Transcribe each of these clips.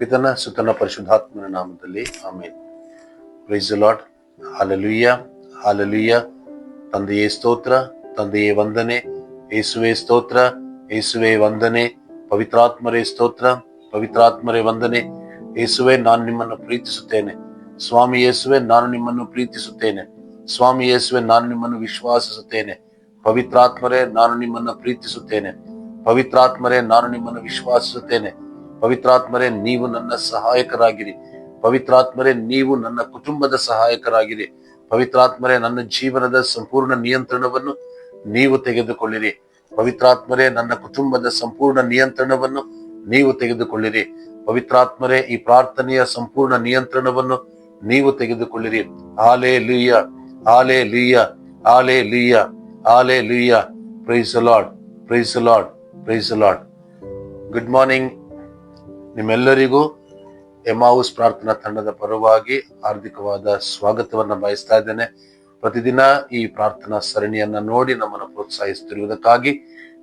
ಪಿತನ, ಸುತನ ಪರಿಶುದ್ಧಾತ್ಮನ ನಾಮದಲ್ಲಿ ಆಮೇಲೆ price Lad hallelujah hallelujah ತಂದೆಯೇ ಸ್ತೋತ್ರ, ತಂದೆಯೇ ವಂದನೆ ಏಸುವೆ ಸ್ತೋತ್ರ ಏಸುವೆ ವಂದನೆ, ಪವಿತ್ರಾತ್ಮರೇ ಸ್ತೋತ್ರ, ಪವಿತ್ರಾತ್ಮರೇ ವಂದನೆ. ಏಸುವೆ ನಾನು ನಿಮ್ಮನ್ನು ಪ್ರೀತಿಸುತ್ತೇನೆ. ಸ್ವಾಮಿ ಯೇಸುವೆ, ನಾನು ನಿಮ್ಮನ್ನು ಪ್ರೀತಿಸುತ್ತೇನೆ. ಸ್ವಾಮಿ ಯೇಸುವೆ, ನಾನು ನಿಮ್ಮನ್ನು ವಿಶ್ವಾಸಿಸುತ್ತೇನೆ. ಪವಿತ್ರಾತ್ಮರೇ, ನಾನು ನಿಮ್ಮನ್ನು ಪ್ರೀತಿಸುತ್ತೇನೆ. ಪವಿತ್ರಾತ್ಮರೇ, ನಾನು ನಿಮ್ಮನ್ನು ವಿಶ್ವಾಸಿಸುತ್ತೇನೆ. ಪವಿತ್ರಾತ್ಮರೇ, ನೀವು ನನ್ನ ಸಹಾಯಕರಾಗಿರಿ. ಪವಿತ್ರಾತ್ಮರೇ, ನೀವು ನನ್ನ ಕುಟುಂಬದ ಸಹಾಯಕರಾಗಿರಿ. ಪವಿತ್ರಾತ್ಮರೇ, ನನ್ನ ಜೀವನದ ಸಂಪೂರ್ಣ ನಿಯಂತ್ರಣವನ್ನು ನೀವು ತೆಗೆದುಕೊಳ್ಳಿರಿ. ಪವಿತ್ರಾತ್ಮರೇ, ನನ್ನ ಕುಟುಂಬದ ಸಂಪೂರ್ಣ ನಿಯಂತ್ರಣವನ್ನು ನೀವು ತೆಗೆದುಕೊಳ್ಳಿರಿ. ಪವಿತ್ರಾತ್ಮರೇ, ಈ ಪ್ರಾರ್ಥನೆಯ ಸಂಪೂರ್ಣ ನಿಯಂತ್ರಣವನ್ನು ನೀವು ತೆಗೆದುಕೊಳ್ಳಿರಿ. ಆಲೆ ಲೀಯ ಆಲೆ ಲೀಯ ಆಲೆ ಲೀಯ ಆಲೆ ಲೀಯ praise Lord praise Lord praise Lord good morning ನಿಮ್ಮೆಲ್ಲರಿಗೂ ಎಮಾವುಸ್ ಪ್ರಾರ್ಥನಾ ತಂಡದ ಪರವಾಗಿ ಹಾರ್ದಿಕವಾದ ಸ್ವಾಗತವನ್ನು ಬಯಸ್ತಾ ಇದ್ದೇನೆ. ಪ್ರತಿದಿನ ಈ ಪ್ರಾರ್ಥನಾ ಸರಣಿಯನ್ನ ನೋಡಿ ನಮ್ಮನ್ನು ಪ್ರೋತ್ಸಾಹಿಸುತ್ತಿರುವುದಕ್ಕಾಗಿ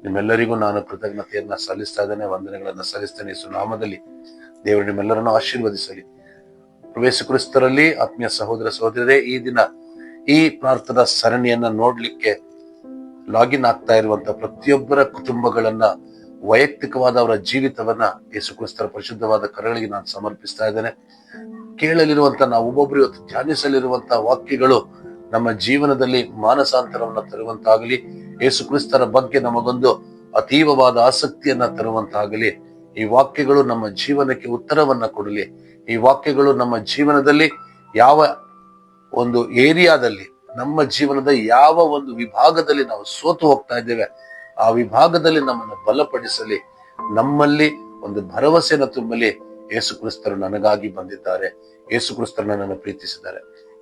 ನಿಮ್ಮೆಲ್ಲರಿಗೂ ನಾನು ಕೃತಜ್ಞತೆಯನ್ನ ಸಲ್ಲಿಸ್ತಾ ಇದ್ದೇನೆ, ವಂದನೆಗಳನ್ನ ಸಲ್ಲಿಸ್ತೇನೆ. ಸುನಾಮದಲ್ಲಿ ನಾಮದಲ್ಲಿ ದೇವರು ನಿಮ್ಮೆಲ್ಲರನ್ನು ಆಶೀರ್ವದಿಸಲಿ. ಪ್ರವೇಶ ಕ್ರಿಸ್ತರಲ್ಲಿ ಆತ್ಮೀಯ ಸಹೋದರ ಸಹೋದರರೇ ಈ ದಿನ ಈ ಪ್ರಾರ್ಥನಾ ಸರಣಿಯನ್ನ ನೋಡ್ಲಿಕ್ಕೆ ಲಾಗಿನ್ ಆಗ್ತಾ ಇರುವಂತ ಪ್ರತಿಯೊಬ್ಬರ ಕುಟುಂಬಗಳನ್ನ ವೈಯಕ್ತಿಕವಾದ ಅವರ ಜೀವಿತವನ್ನ ಯೇಸುಕ್ರಿಸ್ತರ ಪರಿಶುದ್ಧವಾದ ಕರಗಳಿಗೆ ನಾನು ಸಮರ್ಪಿಸ್ತಾ ಇದ್ದೇನೆ. ಕೇಳಲಿರುವಂತ ನಾವು ಒಬ್ಬೊಬ್ರು ಇವತ್ತು ಧ್ಯಾನಿಸಲಿರುವಂತ ವಾಕ್ಯಗಳು ನಮ್ಮ ಜೀವನದಲ್ಲಿ ಮಾನಸಾಂತರವನ್ನ ತರುವಂತಾಗಲಿ, ಯೇಸು ಕ್ರಿಸ್ತರ ಬಗ್ಗೆ ನಮಗೊಂದು ಅತೀವವಾದ ಆಸಕ್ತಿಯನ್ನ ತರುವಂತಾಗಲಿ, ಈ ವಾಕ್ಯಗಳು ನಮ್ಮ ಜೀವನಕ್ಕೆ ಉತ್ತರವನ್ನ ಕೊಡಲಿ, ಈ ವಾಕ್ಯಗಳು ನಮ್ಮ ಜೀವನದಲ್ಲಿ ಯಾವ ಒಂದು ಏರಿಯಾದಲ್ಲಿ, ನಮ್ಮ ಜೀವನದ ಯಾವ ಒಂದು ವಿಭಾಗದಲ್ಲಿ ನಾವು ಸೋತು ಹೋಗ್ತಾ ಇದ್ದೇವೆ ಆ ವಿಭಾಗದಲ್ಲಿ ನಮ್ಮನ್ನು ಬಲಪಡಿಸಲಿ. ನಮ್ಮಲ್ಲಿ ಒಂದು ಭರವಸೆಯನ್ನು ತುಂಬಲಿ ಯೇಸು ಕ್ರಿಸ್ತರು ನನಗಾಗಿ ಬಂದಿದ್ದಾರೆ. ಯೇಸು ಕ್ರಿಸ್ತರು ನನ್ನನ್ನು ಪ್ರೀತಿಸಿದ್ದಾರೆ.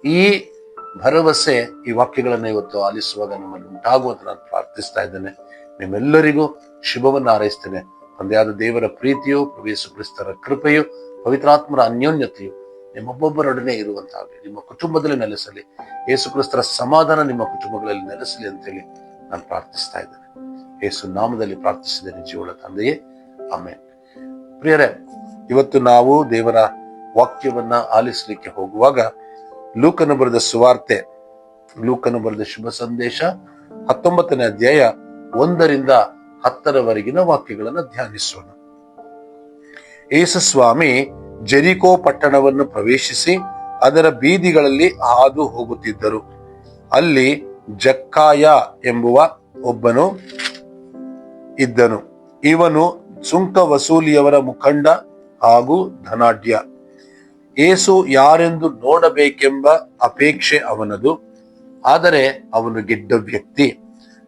ಈ ಭರವಸೆ, ಈ ವಾಕ್ಯಗಳನ್ನ ಇವತ್ತು ಆಲಿಸುವಾಗ ನಮ್ಮನ್ನು ಉಂಟಾಗುವಂತ ನಾನು ಪ್ರಾರ್ಥಿಸ್ತಾ ಇದ್ದೇನೆ. ನಿಮ್ಮೆಲ್ಲರಿಗೂ ಶುಭವನ್ನು ಹಾರೈಸ್ತೇನೆ. ತಂದೆಯಾದ ದೇವರ ಪ್ರೀತಿಯು ಯೇಸು ಕ್ರಿಸ್ತರ ಕೃಪೆಯು, ಪವಿತ್ರಾತ್ಮರ ಅನ್ಯೋನ್ಯತೆಯು ನಿಮ್ಮೊಬ್ಬೊಬ್ಬರೊಡನೆ ಇರುವಂತಾಗಲಿ. ನಿಮ್ಮ ಕುಟುಂಬದಲ್ಲಿ ನೆಲೆಸಲಿ. ಯೇಸು ಕ್ರಿಸ್ತರ ಸಮಾಧಾನ ನಿಮ್ಮ ಕುಟುಂಬಗಳಲ್ಲಿ ನೆಲೆಸಲಿ ಅಂತೇಳಿ ನಾನು ಪ್ರಾರ್ಥಿಸ್ತಾ ಇದ್ದೇನೆ. ಯೇಸು ನಾಮದಲ್ಲಿ ಪ್ರಾರ್ಥಿಸಿದ ಜೀವಳ ತಂದೆಯೇ. ಆಮೇಲೆ ಪ್ರಿಯರೇ, ಇವತ್ತು ನಾವು ದೇವರ ವಾಕ್ಯವನ್ನ ಆಲಿಸಲಿಕ್ಕೆ ಹೋಗುವಾಗ ಲೂಕನ ಬರೆದ ಸುವಾರ್ತೆ, ಲೂಕನ ಬರೆದ ಶುಭ ಸಂದೇಶ ಹತ್ತೊಂಬತ್ತನೇ ಅಧ್ಯಾಯ ಒಂದರಿಂದ ಹತ್ತರವರೆಗಿನ ವಾಕ್ಯಗಳನ್ನು ಧ್ಯಾನಿಸೋಣ. ಯೇಸುಸ್ವಾಮಿ ಜೆರಿಕೋ ಪಟ್ಟಣವನ್ನು ಪ್ರವೇಶಿಸಿ ಅದರ ಬೀದಿಗಳಲ್ಲಿ ಹಾದು ಹೋಗುತ್ತಿದ್ದರು. ಅಲ್ಲಿ ಜಕ್ಕಾಯ ಎಂಬುವ ಒಬ್ಬನು ಇದ್ದನು. ಇವನು ಸುಂಕ ವಸೂಲಿಯವರ ಮುಖಂಡ ಹಾಗೂ ಧನಾಢ್ಯ. ಏಸು ಯಾರೆಂದು ನೋಡಬೇಕೆಂಬ ಅಪೇಕ್ಷೆ ಅವನದು. ಆದರೆ ಅವನು ಗೆಡ್ಡ ವ್ಯಕ್ತಿ.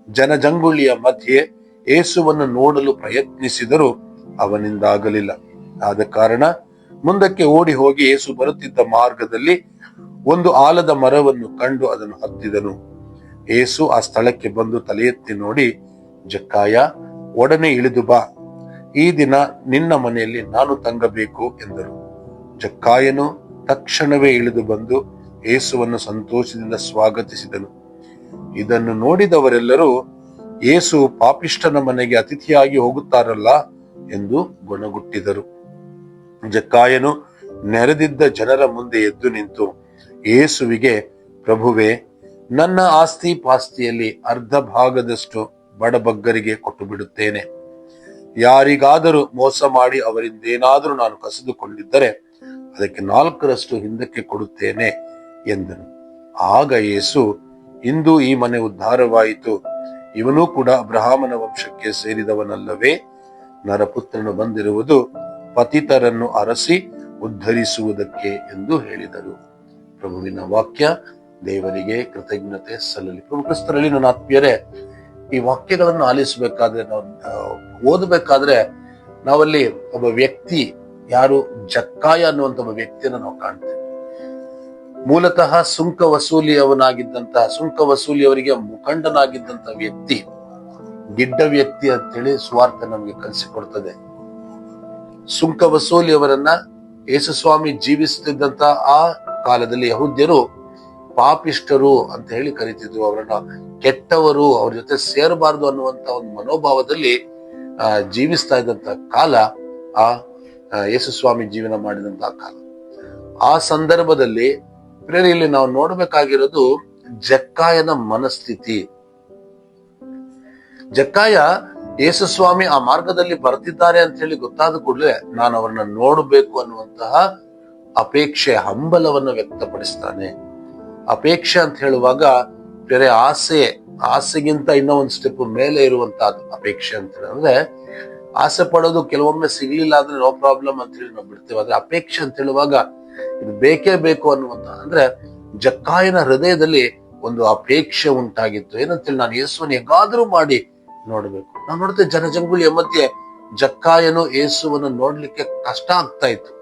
ಜನಜಂಗುಳಿಯ ಮಧ್ಯೆ ಏಸುವನ್ನು ನೋಡಲು ಪ್ರಯತ್ನಿಸಿದರೂ ಅವನಿಂದಾಗಲಿಲ್ಲ. ಆದ ಕಾರಣ ಮುಂದಕ್ಕೆ ಓಡಿ ಹೋಗಿ ಏಸು ಬರುತ್ತಿದ್ದ ಮಾರ್ಗದಲ್ಲಿ ಒಂದು ಆಲದ ಮರವನ್ನು ಕಂಡು ಅದನ್ನು ಹತ್ತಿದನು. ಏಸು ಆ ಸ್ಥಳಕ್ಕೆ ಬಂದು ತಲೆ ನೋಡಿ, ಜಕ್ಕಾಯ ಒಡನೆ ಇಳಿದು ಬಾ. ಈ ದಿನ ನಿನ್ನ ಮನೆಯಲ್ಲಿ ನಾನು ತಂಗಬೇಕು ಎಂದರು. ಜಕ್ಕಾಯನು ತಕ್ಷಣವೇ ಇಳಿದು ಬಂದು ಏಸುವನ್ನು ಸಂತೋಷದಿಂದ ಸ್ವಾಗತಿಸಿದನು. ಇದನ್ನು ನೋಡಿದವರೆಲ್ಲರೂ ಏಸು ಪಾಪಿಷ್ಟನ ಮನೆಗೆ ಅತಿಥಿಯಾಗಿ ಹೋಗುತ್ತಾರಲ್ಲ? ಎಂದು ಗೊಣಗುಟ್ಟಿದರು. ಜಕ್ಕಾಯನು ನೆರೆದಿದ್ದ ಜನರ ಮುಂದೆ ಎದ್ದು ನಿಂತು ಏಸುವಿಗೆ ಪ್ರಭುವೆ, ನನ್ನ ಆಸ್ತಿ ಪಾಸ್ತಿಯಲ್ಲಿ ಅರ್ಧ ಭಾಗದಷ್ಟು ಬಡಬಗ್ಗರಿಗೆ ಕೊಟ್ಟು ಬಿಡುತ್ತೇನೆ ಯಾರಿಗಾದರೂ ಮೋಸ ಮಾಡಿ ಅವರಿಂದೇನಾದರೂ ನಾನು ಕಸಿದುಕೊಂಡಿದ್ದರೆ ಅದಕ್ಕೆ ನಾಲ್ಕರಷ್ಟು ಹಿಂದಕ್ಕೆ ಕೊಡುತ್ತೇನೆ, ಎಂದನು. ಆಗ ಯೇಸು, ಇಂದು ಈ ಮನೆ ಉದ್ಧಾರವಾಯಿತು. ಇವನೂ ಕೂಡ ಅಬ್ರಹಾಮನ ವಂಶಕ್ಕೆ ಸೇರಿದವನಲ್ಲವೇ? ನರಪುತ್ರನು ಬಂದಿರುವುದು ಪತಿತರನ್ನು ಅರಸಿ ಉದ್ಧರಿಸುವುದಕ್ಕೆ, ಎಂದು ಹೇಳಿದರು. ಪ್ರಭುವಿನ ವಾಕ್ಯ, ದೇವರಿಗೆ ಕೃತಜ್ಞತೆ ಸಲ್ಲಲಿ. ಪ್ರಭು ಕ್ರಿಸ್ತರಲ್ಲಿ ನನ್ನ ಆತ್ಮೀಯರೇ ಈ ವಾಕ್ಯಗಳನ್ನು ಆಲಿಸಬೇಕಾದ್ರೆ ನಾವು ಓದಬೇಕಾದ್ರೆ ನಾವಲ್ಲಿ ಒಬ್ಬ ವ್ಯಕ್ತಿ ಯಾರು ಜಕ್ಕಾಯ ಅನ್ನುವಂತ ಒಬ್ಬ ವ್ಯಕ್ತಿಯನ್ನು ನಾವು ಕಾಣ್ತೇವೆ. ಮೂಲತಃ ಸುಂಕ ವಸೂಲಿಯವನಾಗಿದ್ದಂತಹ ಸುಂಕ ವಸೂಲಿಯವರಿಗೆ ಮುಖಂಡನಾಗಿದ್ದಂತ ವ್ಯಕ್ತಿ, ಗಿಡ್ಡ ವ್ಯಕ್ತಿ ಅಂತೇಳಿ ಸ್ವಾರ್ಥ ನಮಗೆ ಕಲಿಸಿಕೊಡ್ತದೆ. ಸುಂಕ ವಸೂಲಿಯವರನ್ನ ಯೇಸುಸ್ವಾಮಿ ಜೀವಿಸುತ್ತಿದ್ದಂತಹ ಆ ಕಾಲದಲ್ಲಿ ಯಹೂದ್ಯರು ಪಾಪಿಷ್ಟರು ಅಂತ ಹೇಳಿ ಕರಿತಿದ್ರು ಅವರನ್ನ. ಕೆಟ್ಟವರು ಅವ್ರ ಜೊತೆ ಸೇರಬಾರದು ಅನ್ನುವಂತ ಒಂದು ಮನೋಭಾವದಲ್ಲಿ, ಆ, ಜೀವಿಸ್ತಾ ಇದ್ದಂತ ಕಾಲ, ಆ ಯೇಸು ಸ್ವಾಮಿ ಜೀವನ ಮಾಡಿದಂತಹ ಕಾಲ. ಆ ಸಂದರ್ಭದಲ್ಲಿ ಪ್ರೇರಿಯಲ್ಲಿ ನಾವು ನೋಡ್ಬೇಕಾಗಿರೋದು ಜಕ್ಕಾಯನ ಮನಸ್ಥಿತಿ. ಜಕ್ಕಾಯ ಯೇಸು ಸ್ವಾಮಿ ಆ ಮಾರ್ಗದಲ್ಲಿ ಬರ್ತಿದ್ದಾರೆ ಅಂತ ಹೇಳಿ ಗೊತ್ತಾದ ಕೂಡಲೇ ನಾನು ಅವರನ್ನ ನೋಡಬೇಕು ಅನ್ನುವಂತಹ ಅಪೇಕ್ಷೆ, ಹಂಬಲವನ್ನು ವ್ಯಕ್ತಪಡಿಸ್ತಾನೆ. ಅಪೇಕ್ಷೆ ಅಂತ ಹೇಳುವಾಗ ಬೇರೆ ಆಸೆ, ಆಸೆಗಿಂತ ಇನ್ನೂ ಒಂದು ಸ್ಟೆಪ್ ಮೇಲೆ ಇರುವಂತಹ ಅಪೇಕ್ಷೆ ಅಂತ ಹೇಳಿದ್ರೆ ಆಸೆ ಪಡೋದು ಕೆಲವೊಮ್ಮೆ ಸಿಗ್ಲಿಲ್ಲ ಅಂದ್ರೆ ನೋ ಪ್ರಾಬ್ಲಮ್ ಅಂತ ಹೇಳಿ ನಾವು ಬಿಡ್ತೇವೆ. ಆದ್ರೆ ಅಪೇಕ್ಷೆ ಅಂತ ಹೇಳುವಾಗ ಇದು ಬೇಕೇ ಬೇಕು ಅನ್ನುವಂತ, ಅಂದ್ರೆ ಜಕ್ಕಾಯನ ಹೃದಯದಲ್ಲಿ ಒಂದು ಅಪೇಕ್ಷೆ ಉಂಟಾಗಿತ್ತು. ಏನಂತೇಳಿ ನಾನು ಯೇಸುವನ್ನು ಹೇಗಾದ್ರೂ ಮಾಡಿ ನೋಡ್ಬೇಕು. ನಾವು ನೋಡ್ತೇವೆ ಜನಜಂಗುಳಿಯ ಮಧ್ಯೆ ಜಕ್ಕಾಯನು ಯೇಸುವನ್ನು ನೋಡ್ಲಿಕ್ಕೆ ಕಷ್ಟ ಆಗ್ತಾ ಇತ್ತು.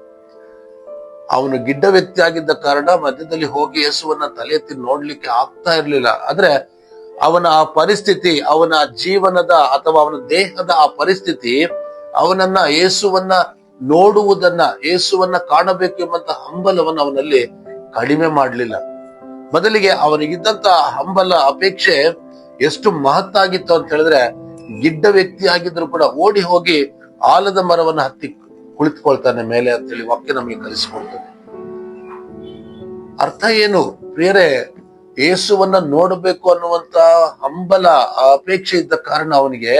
ಅವನು ಗಿಡ್ಡ ವ್ಯಕ್ತಿ ಆಗಿದ್ದ ಕಾರಣ ಮಧ್ಯದಲ್ಲಿ ಹೋಗಿ ಯೇಸುವನ್ನ ತಲೆ ಎತ್ತಿ ನೋಡ್ಲಿಕ್ಕೆ ಆಗ್ತಾ ಇರಲಿಲ್ಲ. ಆದ್ರೆ ಅವನ ಆ ಪರಿಸ್ಥಿತಿ, ಅವನ ಜೀವನದ ಅಥವಾ ಅವನ ದೇಹದ ಆ ಪರಿಸ್ಥಿತಿ, ಅವನನ್ನ ಯೇಸುವನ್ನ ನೋಡುವುದನ್ನ, ಯೇಸುವನ್ನ ಕಾಣಬೇಕು ಎಂಬಂತ ಹಂಬಲವನ್ನು ಅವನಲ್ಲಿ ಕಡಿಮೆ ಮಾಡಲಿಲ್ಲ. ಬದಲಿಗೆ ಅವನಿಗಿದ್ದಂತ ಹಂಬಲ, ಅಪೇಕ್ಷೆ ಎಷ್ಟು ಮಹತ್ತಾಗಿತ್ತು ಅಂತ ಹೇಳಿದ್ರೆ, ಗಿಡ್ಡ ವ್ಯಕ್ತಿ ಆಗಿದ್ರು ಕೂಡ ಓಡಿ ಹೋಗಿ ಆಲದ ಮರವನ್ನ ಹತ್ತಿ ಕುಳಿತುಕೊಳ್ತಾನೆ ಮೇಲೆ ಅಂತ ಹೇಳಿ ವಾಕ್ಯ ನಮಗೆ ಕಲಿಸಿಕೊಡ್ತದೆ. ಅರ್ಥ ಏನು? ಪ್ರಿಯರೇ, ಯೇಸುವನ್ನ ನೋಡಬೇಕು ಅನ್ನುವಂತ ಹಂಬಲ, ಅಪೇಕ್ಷೆ ಇದ್ದ ಕಾರಣ ಅವನಿಗೆ,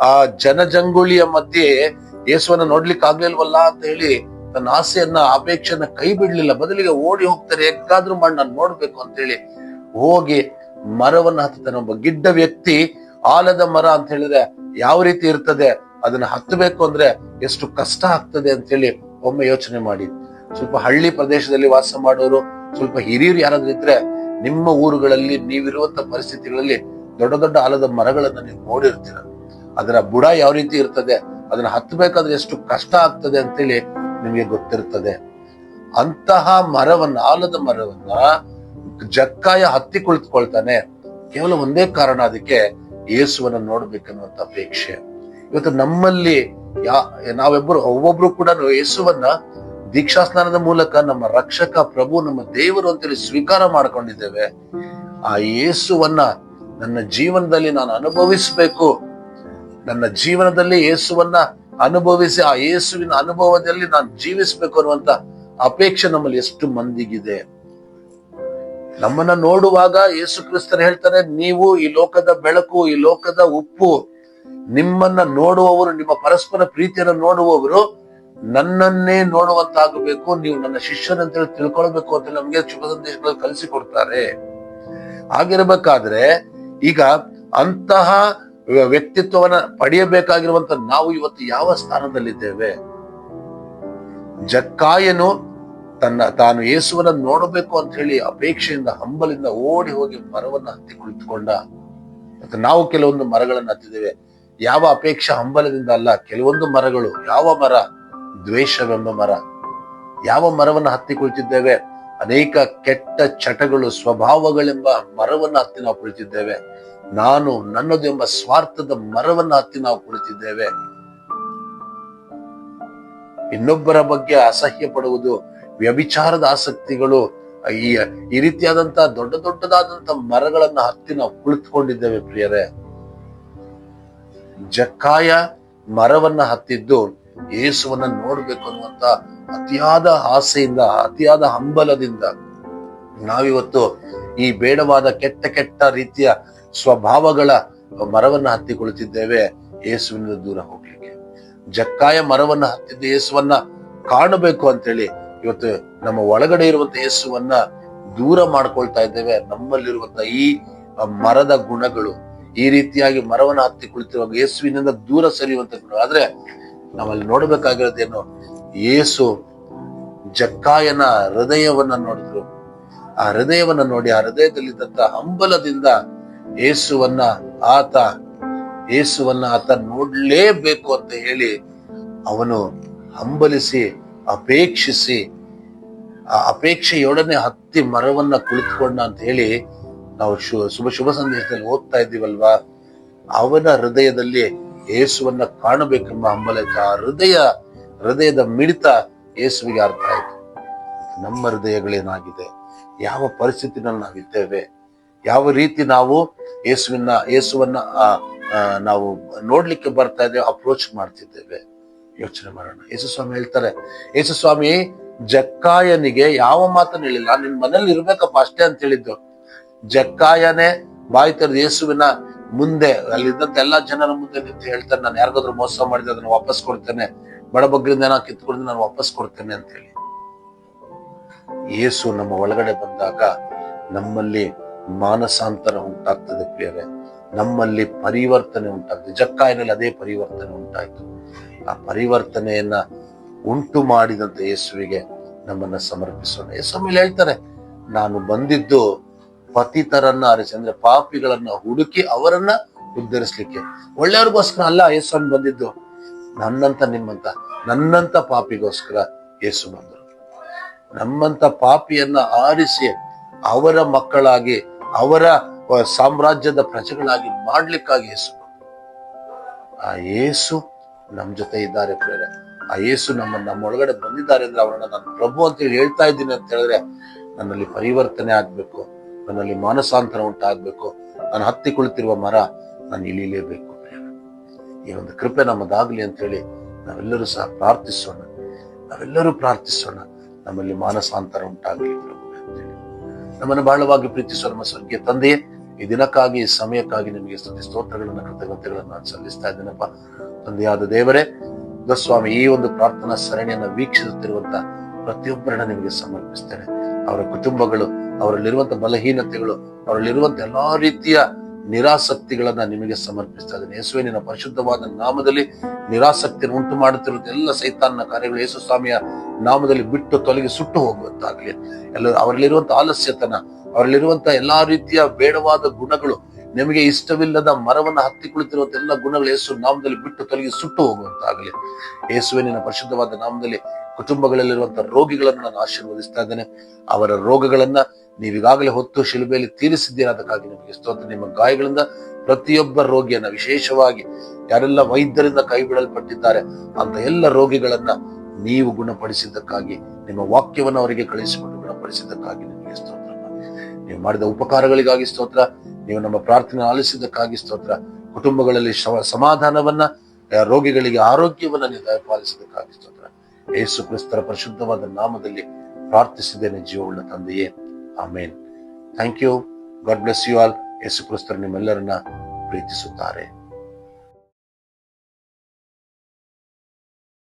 ಆ ಜನಜಂಗುಳಿಯ ಮಧ್ಯೆ ಯೇಸುವನ್ನ ನೋಡ್ಲಿಕ್ಕೆ ಆಗ್ಲಿಲ್ವಲ್ಲ ಅಂತ ಹೇಳಿ ತನ್ನ ಆಸೆಯನ್ನ, ಅಪೇಕ್ಷೆಯನ್ನ ಕೈ ಬಿಡ್ಲಿಲ್ಲ. ಬದಲಿಗೆ ಓಡಿ ಹೋಗ್ತಾರೆ, ಹೇಗಾದ್ರೂ ಮಾಡಿ ನಾನು ನೋಡ್ಬೇಕು ಅಂತ ಹೇಳಿ ಹೋಗಿ ಮರವನ್ನ ಹತ್ತಿದ್ದಾನೆ ಒಬ್ಬ ಗಿಡ್ಡ ವ್ಯಕ್ತಿ ಆಲದ ಮರ ಅಂತ ಹೇಳಿದ್ರೆ ಯಾವ ರೀತಿ ಇರ್ತದೆ? ಅದನ್ನ ಹತ್ತಬೇಕು ಅಂದ್ರೆ ಎಷ್ಟು ಕಷ್ಟ ಆಗ್ತದೆ ಅಂತ ಹೇಳಿ ಒಮ್ಮೆ ಯೋಚನೆ ಮಾಡಿ. ಸ್ವಲ್ಪ ಹಳ್ಳಿ ಪ್ರದೇಶದಲ್ಲಿ ವಾಸ ಮಾಡೋರು, ಸ್ವಲ್ಪ ಹಿರಿಯರು ಯಾರಾದ್ರೂ ಇದ್ರೆ ನಿಮ್ಮ ಊರುಗಳಲ್ಲಿ ನೀವಿರುವಂತ ಪರಿಸ್ಥಿತಿಗಳಲ್ಲಿ ದೊಡ್ಡ ದೊಡ್ಡ ಆಲದ ಮರಗಳನ್ನ ನೀವು ನೋಡಿರ್ತೀರ. ಅದರ ಬುಡ ಯಾವ ರೀತಿ ಇರ್ತದೆ, ಅದನ್ನ ಹತ್ತಬೇಕಾದ್ರೆ ಎಷ್ಟು ಕಷ್ಟ ಆಗ್ತದೆ ಅಂತೇಳಿ ನಿಮಗೆ ಗೊತ್ತಿರ್ತದೆ. ಅಂತಹ ಮರವನ್ನ, ಆಲದ ಮರವನ್ನ ಜಕ್ಕಾಯ ಹತ್ತಿ ಕುಳಿತುಕೊಳ್ತಾನೆ. ಕೇವಲ ಒಂದೇ ಕಾರಣ, ಅದಕ್ಕೆ ಯೇಸುವನ್ನ ನೋಡ್ಬೇಕನ್ನುವಂತ ಅಪೇಕ್ಷೆ. ಇವತ್ತು ನಮ್ಮಲ್ಲಿ ಯಾ, ನಾವೆಬ್ಬರು, ಒಬ್ಬೊಬ್ರು ಕೂಡ ಯೇಸುವನ್ನ ದೀಕ್ಷಾ ಸ್ನಾನದ ಮೂಲಕ ನಮ್ಮ ರಕ್ಷಕ ಪ್ರಭು, ನಮ್ಮ ದೇವರು ಅಂತೇಳಿ ಸ್ವೀಕಾರ ಮಾಡ್ಕೊಂಡಿದ್ದೇವೆ. ಆ ಯೇಸುವನ್ನ ನನ್ನ ಜೀವನದಲ್ಲಿ ನಾನು ಅನುಭವಿಸಬೇಕು. ನನ್ನ ಜೀವನದಲ್ಲಿ ಯೇಸುವನ್ನ ಅನುಭವಿಸಿ, ಆ ಯೇಸುವಿನ ಅನುಭವದಲ್ಲಿ ನಾನು ಜೀವಿಸ್ಬೇಕು ಅನ್ನುವಂತ ಅಪೇಕ್ಷೆ ನಮ್ಮಲ್ಲಿ ಎಷ್ಟು ಮಂದಿಗಿದೆ. ನಮ್ಮನ್ನ ನೋಡುವಾಗ ಯೇಸು ಕ್ರಿಸ್ತರು ಹೇಳ್ತಾರೆ, ನೀವು ಈ ಲೋಕದ ಬೆಳಕು, ಈ ಲೋಕದ ಉಪ್ಪು ನಿಮ್ಮನ್ನ ನೋಡುವವರು, ನಿಮ್ಮ ಪರಸ್ಪರ ಪ್ರೀತಿಯನ್ನು ನೋಡುವವರು ನನ್ನನ್ನೇ ನೋಡುವಂತಾಗಬೇಕು, ನೀವು ನನ್ನ ಶಿಷ್ಯನಂತೇಳಿ ತಿಳ್ಕೊಳ್ಬೇಕು ಅಂತ ನಮ್ಗೆ ಶುಭ ಸಂದೇಶಗಳು ಕಲಿಸಿಕೊಡ್ತಾರೆ. ಆಗಿರ್ಬೇಕಾದ್ರೆ ಈಗ ಅಂತಹ ವ್ಯಕ್ತಿತ್ವವನ್ನ ಪಡೆಯಬೇಕಾಗಿರುವಂತ ನಾವು ಇವತ್ತು ಯಾವ ಸ್ಥಾನದಲ್ಲಿದ್ದೇವೆ? ಜಕ್ಕಾಯನು ತನ್ನ, ತಾನು ಯೇಸುವನ್ನ ನೋಡಬೇಕು ಅಂತ ಹೇಳಿ ಅಪೇಕ್ಷೆಯಿಂದ ಹಂಬಲಿಂದ ಓಡಿ ಹೋಗಿ ಮರವನ್ನ ಹತ್ತಿ ಕುಳಿತುಕೊಂಡ ನಾವು ಕೆಲವೊಂದು ಮರಗಳನ್ನ ಹತ್ತಿದ್ದೇವೆ. ಯಾವ ಅಪೇಕ್ಷಾ ಹಂಬಲದಿಂದ ಅಲ್ಲ, ಕೆಲವೊಂದು ಮರಗಳು, ಯಾವ ಮರ? ದ್ವೇಷವೆಂಬ ಮರ. ಯಾವ ಮರವನ್ನು ಹತ್ತಿ ಕುಳಿತಿದ್ದೇವೆ ಅನೇಕ ಕೆಟ್ಟ ಚಟಗಳು, ಸ್ವಭಾವಗಳೆಂಬ ಮರವನ್ನ ಹತ್ತಿ ನಾವು ಕುಳಿತಿದ್ದೇವೆ. ನಾನು ನನ್ನದು ಎಂಬ ಸ್ವಾರ್ಥದ ಮರವನ್ನ ಹತ್ತಿ ನಾವು ಕುಳಿತಿದ್ದೇವೆ. ಇನ್ನೊಬ್ಬರ ಬಗ್ಗೆ ಅಸಹ್ಯ ಪಡುವುದು ವ್ಯಭಿಚಾರದ ಆಸಕ್ತಿಗಳು, ಈ ಈ ರೀತಿಯಾದಂತಹ ದೊಡ್ಡ ದೊಡ್ಡದಾದಂತಹ ಮರಗಳನ್ನ ಹತ್ತಿ ನಾವು ಕುಳಿತುಕೊಂಡಿದ್ದೇವೆ ಪ್ರಿಯರೇ. ಜಕ್ಕಾಯ ಮರವನ್ನ ಹತ್ತಿದ್ದು ಯೇಸುವನ್ನ ನೋಡ್ಬೇಕು ಅನ್ನುವಂತ ಅತಿಯಾದ ಆಸೆಯಿಂದ, ಅತಿಯಾದ ಹಂಬಲದಿಂದ. ನಾವಿವತ್ತು ಈ ಬೇಡವಾದ ಕೆಟ್ಟ ಕೆಟ್ಟ ರೀತಿಯ ಸ್ವಭಾವಗಳ ಮರವನ್ನ ಹತ್ತಿಕೊಳ್ಳುತ್ತಿದ್ದೇವೆ ಯೇಸುವಿನಿಂದ ದೂರ ಹೋಗ್ಲಿಕ್ಕೆ. ಜಕ್ಕಾಯ ಮರವನ್ನ ಹತ್ತಿದ್ದು ಯೇಸುವನ್ನ ಕಾಣಬೇಕು ಅಂತೇಳಿ ಇವತ್ತು ನಮ್ಮ ಒಳಗಡೆ ಇರುವಂತ ಯೇಸುವನ್ನ ದೂರ ಮಾಡ್ಕೊಳ್ತಾ ಇದ್ದೇವೆ. ನಮ್ಮಲ್ಲಿರುವಂತ ಈ ಮರದ ಗುಣಗಳು ಈ ರೀತಿಯಾಗಿ ಮರವನ್ನು ಹತ್ತಿ ಕುಳಿತಿರುವಾಗ ಯೇಸುವಿನಿಂದ ದೂರ ಸರಿಯುವಂತ ಆದ್ರೆ ನಾವಲ್ಲಿ ನೋಡ್ಬೇಕಾಗಿರೋದೇನು ಯೇಸು ಜಕ್ಕಾಯನ ಹೃದಯವನ್ನ ನೋಡಿದ್ರು. ಆ ಹೃದಯವನ್ನ ನೋಡಿ, ಆ ಹೃದಯದಲ್ಲಿದ್ದಂತ ಹಂಬಲದಿಂದ ಯೇಸುವನ್ನ ಆತ ಯೇಸುವನ್ನ ಆತ ನೋಡ್ಲೇಬೇಕು ಅಂತ ಹೇಳಿ ಅವನು ಹಂಬಲಿಸಿ, ಅಪೇಕ್ಷಿಸಿ, ಆ ಅಪೇಕ್ಷೆಯೊಡನೆ ಹತ್ತಿ ಮರವನ್ನ ಕುಳಿತುಕೊಂಡ ಅಂತ ಹೇಳಿ ನಾವು ಶು, ಶುಭ ಶುಭ ಸಂದೇಶದಲ್ಲಿ ಓದ್ತಾ ಇದ್ದೀವಲ್ವಾ? ಅವನ ಹೃದಯದಲ್ಲಿ ಯೇಸುವನ್ನ ಕಾಣಬೇಕೆಂಬ ಹಂಬಲಕ್ಕೆ ಆ ಹೃದಯ, ಹೃದಯದ ಮಿಡಿತ ಯೇಸುವಿಗೆ ಅರ್ಥ ಆಯ್ತು. ನಮ್ಮ ಹೃದಯಗಳೇನಾಗಿದೆ ಯಾವ ಪರಿಸ್ಥಿತಿನಲ್ಲಿ ನಾವಿದ್ದೇವೆ ಯಾವ ರೀತಿ ನಾವು ಯೇಸುವಿನ, ಯೇಸುವನ್ನ ನಾವು ನೋಡ್ಲಿಕ್ಕೆ ಬರ್ತಾ ಇದ್ದೇವೆ ಅಪ್ರೋಚ್ ಮಾಡ್ತಿದ್ದೇವೆ. ಯೋಚನೆ ಮಾಡೋಣ. ಯೇಸುಸ್ವಾಮಿ ಹೇಳ್ತಾರೆ, ಯೇಸುಸ್ವಾಮಿ, ಜಕ್ಕಾಯನಿಗೆ ಯಾವ ಮಾತನ್ನು ಹೇಳಿಲ್ಲ? ನಿನ್ ಮನೇಲಿ ಇರ್ಬೇಕಪ್ಪ ಅಷ್ಟೇ ಅಂತ ಹೇಳಿದ್ದು. ಜಕ್ಕಾಯನೇ ಬಾಯಿ ತೆರೆದು ಯೇಸುವಿನ ಮುಂದೆ, ಅಲ್ಲಿದ್ದಂತ ಎಲ್ಲಾ ಜನರ ಮುಂದೆ ನಿಂತು ಹೇಳ್ತಾನೆ ನಾನು ಯಾರಿಗಾದ್ರೂ ಮೋಸ ಮಾಡಿದ್ರೆ ಅದನ್ನ ವಾಪಸ್ ಕೊಡ್ತೇನೆ. ಬಡಬಗ್ರಿಂದ ನಾ ಕಿತ್ಕೊಂಡು ನಾನು ವಾಪಸ್ ಕೊಡ್ತೇನೆ ಅಂತ ಹೇಳಿ ಯೇಸು ನಮ್ಮ ಒಳಗಡೆ ಬಂದಾಗ ನಮ್ಮಲ್ಲಿ ಮಾನಸಾಂತರ ಉಂಟಾಗ್ತದೆ ಪ್ರಿಯರೇ. ನಮ್ಮಲ್ಲಿ ಪರಿವರ್ತನೆ ಉಂಟಾಗ್ತದೆ. ಜಕ್ಕಾಯನಲ್ಲಿ ಅದೇ ಪರಿವರ್ತನೆ ಉಂಟಾಯ್ತು. ಆ ಪರಿವರ್ತನೆಯನ್ನ ಉಂಟು ಮಾಡಿದಂತ ಯೇಸುವಿಗೆ ನಮ್ಮನ್ನ ಸಮರ್ಪಿಸೋಣ. ಯೇಸು ಮೇಲೆ ಹೇಳ್ತಾರೆ, ನಾನು ಬಂದಿದ್ದು ಪತಿತರನ್ನ ಆರಿಸಿ, ಅಂದ್ರೆ ಪಾಪಿಗಳನ್ನ ಹುಡುಕಿ ಅವರನ್ನ ಉದ್ಧರಿಸ್ಲಿಕ್ಕೆ. ಒಳ್ಳೆಯವ್ರಿಗೋಸ್ಕರ ಅಲ್ಲ ಯೇಸು ಬಂದಿದ್ದು. ನನ್ನಂತ ನಿಮ್ಮಂತ, ನನ್ನಂತ ಪಾಪಿಗೋಸ್ಕರ ಯೇಸು ಬಂದರು. ನಮ್ಮಂತ ಪಾಪಿಯನ್ನ ಆರಿಸಿ ಅವರ ಮಕ್ಕಳಾಗಿ, ಅವರ ಸಾಮ್ರಾಜ್ಯದ ಪ್ರಜೆಗಳಾಗಿ ಮಾಡ್ಲಿಕ್ಕಾಗಿ ಯೇಸು ಆ ಯೇಸು ನಮ್ಮ ಜೊತೆ ಇದ್ದಾರೆ ಪ್ರೇರೆ ಆ ಯೇಸು ನಮ್ಮ ನಮ್ಮ ಒಳಗಡೆ ಬಂದಿದ್ದಾರೆ ಅಂದ್ರೆ ಅವರನ್ನ ನಾನು ಪ್ರಭು ಅಂತ ಹೇಳಿ ಹೇಳ್ತಾ ಇದ್ದೀನಿ ಅಂತ ಹೇಳಿದ್ರೆ ನನ್ನಲ್ಲಿ ಪರಿವರ್ತನೆ ಆಗ್ಬೇಕು. ನನ್ನಲ್ಲಿ ಮಾನಸಾಂತರ ಉಂಟಾಗಬೇಕು. ನಾನು ಹತ್ತಿ ಕುಳಿತಿರುವ ಮರ ನಾನು ಇಳಿಲೇಬೇಕು ಈ ಒಂದು ಕೃಪೆ ನಮ್ಮದಾಗಲಿ ಅಂತ ಹೇಳಿ ನಾವೆಲ್ಲರೂ ಸಹ ಪ್ರಾರ್ಥಿಸೋಣ. ನಾವೆಲ್ಲರೂ ಪ್ರಾರ್ಥಿಸೋಣ. ನಮ್ಮಲ್ಲಿ ಮಾನಸಾಂತರ ಉಂಟಾಗಲಿ ಅಂತೇಳಿ. ನಮ್ಮನ್ನು ಬಹಳವಾಗಿ ಪ್ರೀತಿಸುವ ನಮ್ಮ ಸ್ವರ್ಗೀಯ ತಂದೆಯೇ. ಈ ದಿನಕ್ಕಾಗಿ ಸಮಯಕ್ಕಾಗಿ ನಿಮಗೆ ಸ್ತುತಿ ಸ್ತೋತ್ರಗಳನ್ನು, ಕೃತಜ್ಞತೆಗಳನ್ನು ನಾನು ಸಲ್ಲಿಸ್ತಾ ಇದ್ದೇನಪ್ಪ. ತಂದೆಯಾದ ದೇವರೇ ಸ್ವಾಮಿ, ಈ ಒಂದು ಪ್ರಾರ್ಥನಾ ಸರಣಿಯನ್ನ ವೀಕ್ಷಿಸುತ್ತಿರುವಂತ ಪ್ರತಿಯೊಬ್ಬರನ್ನ ನಿಮಗೆ ಸಮರ್ಪಿಸ್ತಾಳೆ ಅವರ ಕುಟುಂಬಗಳು, ಅವರಲ್ಲಿರುವಂತ ಬಲಹೀನತೆಗಳು, ಅವರಲ್ಲಿರುವಂತ ಎಲ್ಲಾ ರೀತಿಯ ನಿರಾಸಕ್ತಿಗಳನ್ನ ನಿಮಗೆ ಸಮರ್ಪಿಸ್ತಾ ಇದ್ದೇನೆ. ಯೇಸುವಿನ ಪರಿಶುದ್ಧವಾದ ನಾಮದಲ್ಲಿ ನಿರಾಸಕ್ತಿಯನ್ನು ಉಂಟು ಮಾಡುತ್ತಿರುವುದು ಎಲ್ಲ ಸೈತಾನ್ನ ಕಾರ್ಯಗಳು ಯೇಸು ಸ್ವಾಮಿಯ ನಾಮದಲ್ಲಿ ಬಿಟ್ಟು ತೊಲಗಿ ಸುಟ್ಟು ಹೋಗುವಂತಾಗಲಿ. ಎಲ್ಲ ಅವರಲ್ಲಿರುವಂತ ಆಲಸ್ಯತನ, ಅವರಲ್ಲಿರುವಂತ ಎಲ್ಲಾ ರೀತಿಯ ಬೇಡವಾದ ಗುಣಗಳು ನಿಮಗೆ ಇಷ್ಟವಿಲ್ಲದ ಮರವನ್ನು ಹತ್ತಿ ಕುಳಿತಿರುವಂತೆಲ್ಲ ಗುಣಗಳು ಯೇಸು ನಾಮದಲ್ಲಿ ಬಿಟ್ಟು ತೊಲಗಿ ಸುಟ್ಟು ಹೋಗುವಂತಾಗಲಿ. ಯೇಸುವಿನ ಪರಿಶುದ್ಧವಾದ ನಾಮದಲ್ಲಿ ಕುಟುಂಬಗಳಲ್ಲಿರುವಂತಹ ರೋಗಿಗಳನ್ನು ನಾನು ಆಶೀರ್ವದಿಸ್ತಾ ಇದ್ದೇನೆ. ಅವರ ರೋಗಗಳನ್ನ ನೀವೀಗಾಗಲೇ ಹೊತ್ತು ಶಿಲುಬೆಯಲ್ಲಿ ತೀರಿಸಿದ್ದೀರ ಅದಕ್ಕಾಗಿ ನಿಮಗೆ ಸ್ತೋತ್ರ. ನಿಮ್ಮ ಗಾಯಗಳಿಂದ ಪ್ರತಿಯೊಬ್ಬ ರೋಗಿಯನ್ನ ವಿಶೇಷವಾಗಿ ಯಾರೆಲ್ಲ ವೈದ್ಯರಿಂದ ಕೈ ಬಿಡಲ್ಪಟ್ಟಿದ್ದಾರೆ ಅಂತ ಎಲ್ಲ ರೋಗಿಗಳನ್ನ ನೀವು ಗುಣಪಡಿಸಿದ್ದಕ್ಕಾಗಿ, ನಿಮ್ಮ ವಾಕ್ಯವನ್ನು ಅವರಿಗೆ ಕಳಿಸಿಕೊಂಡು ಗುಣಪಡಿಸಿದ್ದಕ್ಕಾಗಿ ನಿಮಗೆ ಸ್ತೋತ್ರ. ನೀವು ಮಾಡಿದ ಉಪಕಾರಗಳಿಗಾಗಿ ಸ್ತೋತ್ರ. ನೀವು ನಮ್ಮ ಪ್ರಾರ್ಥನೆ ಆಲಿಸಿದ್ದಕ್ಕಾಗಿ ಸ್ತೋತ್ರ. ಕುಟುಂಬಗಳಲ್ಲಿ ಸಮಾಧಾನವನ್ನ ರೋಗಿಗಳಿಗೆ ಆರೋಗ್ಯವನ್ನ ನೀವು ದಯಪಾಲಿಸಿದ್ದಕ್ಕಾಗಿ ಸ್ತೋತ್ರ. ಯೇಸು ಕ್ರಿಸ್ತರ ಪರಿಶುದ್ಧವಾದ ನಾಮದಲ್ಲಿ ಪ್ರಾರ್ಥಿಸಿದ್ದೇನೆ ಜೀವವುಳ್ಳ ತಂದೆಯೇ. Amen. Thank you. God bless you all. ಯೇಸು ಕ್ರಿಸ್ತರು ನಿಮ್ಮೆಲ್ಲರನ್ನ ಪ್ರೀತಿಸುತ್ತಾರೆ.